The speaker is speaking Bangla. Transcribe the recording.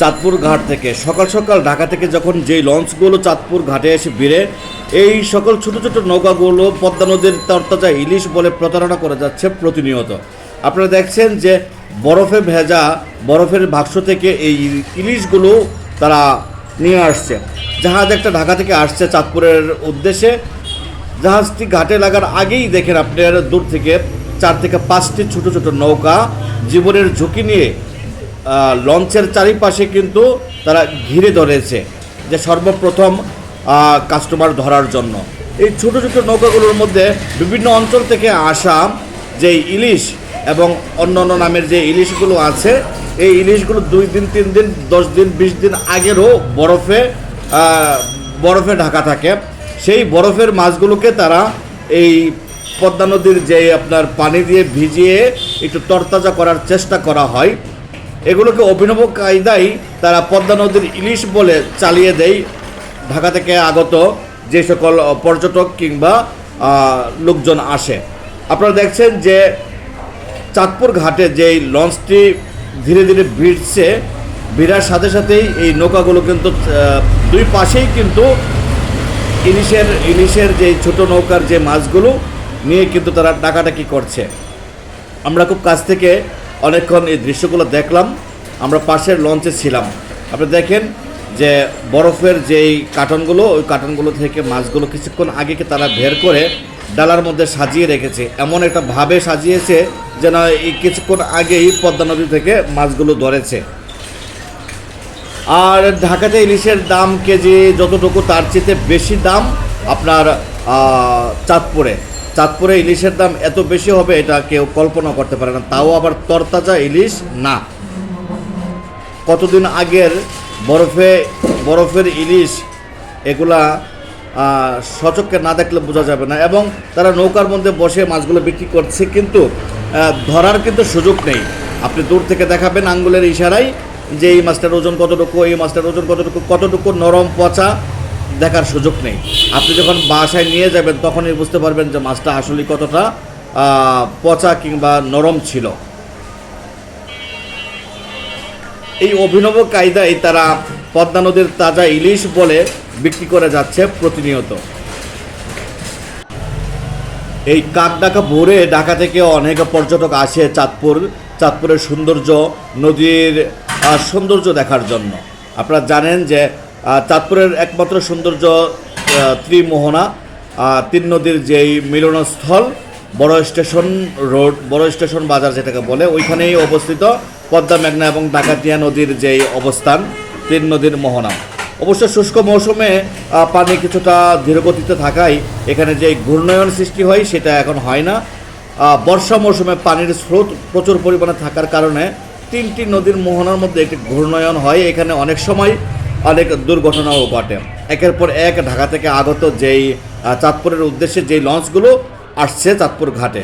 চাঁদপুর ঘাট থেকে। সকাল সকাল ঢাকা থেকে যখন যেই লঞ্চগুলো চাঁদপুর ঘাটে এসে ভিড়ে, এই সকল ছোট ছোট নৌকাগুলো পদ্মা নদীর তরতাজা ইলিশ বলে প্রতারণা করে যাচ্ছে প্রতিনিয়ত। আপনারা দেখছেন যে বরফে ভেজা বরফের বাক্স থেকে এই ইলিশগুলো তারা নিয়ে আসছে। জাহাজ একটা ঢাকা থেকে আসছে চাঁদপুরের উদ্দেশ্যে। জাহাজটি ঘাটে লাগার আগেই দেখেন আপনার দূর থেকে চার থেকে পাঁচটি ছোট ছোট নৌকা জীবনের ঝুঁকি নিয়ে লঞ্চের চারিপাশে কিন্তু তারা ঘিরে ধরেছে যে সর্বপ্রথম কাস্টমার ধরার জন্য। এই ছোট ছোট নৌকাগুলোর মধ্যে বিভিন্ন অঞ্চল থেকে আসা যে ইলিশ এবং অন্য অন্য নামের যে ইলিশগুলো আছে, এই ইলিশগুলো দুই দিন, তিন দিন, দশ দিন, বিশ দিন আগেরও বরফে বরফে ঢাকা থাকে। সেই বরফের মাছগুলোকে তারা এই পদ্মা নদীর যে আপনার পানি দিয়ে ভিজিয়ে একটু তরতাজা করার চেষ্টা করা হয়। এগুলোকে অভিনব কায়দায় তারা পদ্মা নদীর ইলিশ বলে চালিয়ে দেয়। ঢাকা থেকে আগত যে সকল পর্যটক কিংবা লোকজন আসে। আপনারা দেখছেন যে চাঁদপুর ঘাটে যে এই লঞ্চটি ধীরে ধীরে ভিড়ছে, ভিড়ার সাথে সাথেই এই নৌকাগুলো কিন্তু দুই পাশেই কিন্তু ইলিশের ইলিশের যে ছোট নৌকার যে মাছগুলো নিয়ে কিন্তু তারা ডাকাডাকি করছে। আমরা খুব কাছ থেকে অনেকক্ষণ এই দৃশ্যগুলো দেখলাম, আমরা পাশের লঞ্চে ছিলাম। আপনি দেখেন যে বরফের যেই কার্টনগুলো, ওই কার্টনগুলো থেকে মাছগুলো কিছুক্ষণ আগেকে তারা বের করে ডালার মধ্যে সাজিয়ে রেখেছে। এমন একটা ভাবে সাজিয়েছে যেন এই কিছুক্ষণ আগেই পদ্মা নদী থেকে মাছগুলো ধরেছে। আর ঢাকাতে ইলিশের দাম কেজি যতটুকু, তার চেয়ে বেশি দাম আপনার চাঁদপুরে। চাঁদপুরে ইলিশের দাম এত বেশি হবে এটা কেউ কল্পনা করতে পারে না। তাও আবার তরতাজা ইলিশ? না। কতদিন আগের বরফে বরফের ইলিশ এগুলা আহ, সচক্ষে না দেখলে বোঝা যাবে না। এবং তারা নৌকার মধ্যে বসে মাছগুলো বিক্রি করছে কিন্তু ধরার কিন্তু সুযোগ নেই। আপনি দূর থেকে দেখাবেন আঙ্গুলের ইশারায় যে এই মাছটার ওজন কতটুকু এই মাছটার ওজন কতটুকু কতটুকু নরম পচা। দেখার সুযোগ নেই। আপনি যখন বাসায় নিয়ে যাবেন, তখনই বুঝতে পারবেন যে মাছটা আসলে কতটা পচা কিংবা নরম ছিল। এই অভিনব কায়দায় তারা পদ্মা নদীর তাজা ইলিশ বলে বিক্রি করে যাচ্ছে প্রতিনিয়ত। এই কাকডাকা ভোরে ঢাকা থেকে অনেক পর্যটক আসে চাঁদপুর, চাঁদপুরের সৌন্দর্য, নদীর সৌন্দর্য দেখার জন্য। আপনারা জানেন যে চাঁদপুরের একমাত্র সৌন্দর্য ত্রিমোহনা তিন নদীর যেই মিলনস্থল, বড় স্টেশন রোড, বড় স্টেশন বাজার যেটাকে বলে, ওইখানেই অবস্থিত পদ্মা, মেঘনা এবং ডাকাতিয়া নদীর যেই অবস্থান, তিন নদীর মোহনা। অবশ্য শুষ্ক মৌসুমে পানি কিছুটা ধীরগতিতে থাকায় এখানে যে ঘূর্ণয়ন সৃষ্টি হয় সেটা এখন হয় না। বর্ষা মৌসুমে পানির স্রোত প্রচুর পরিমাণে থাকার কারণে তিনটি নদীর মোহনার মধ্যে একটি ঘূর্ণয়ন হয়। এখানে অনেক সময় অনেক দুর্ঘটনাও ঘটে। একের পর এক ঢাকা থেকে আগত যেই চাঁদপুরের উদ্দেশ্যে যেই লঞ্চগুলো আসছে চাঁদপুর ঘাটে।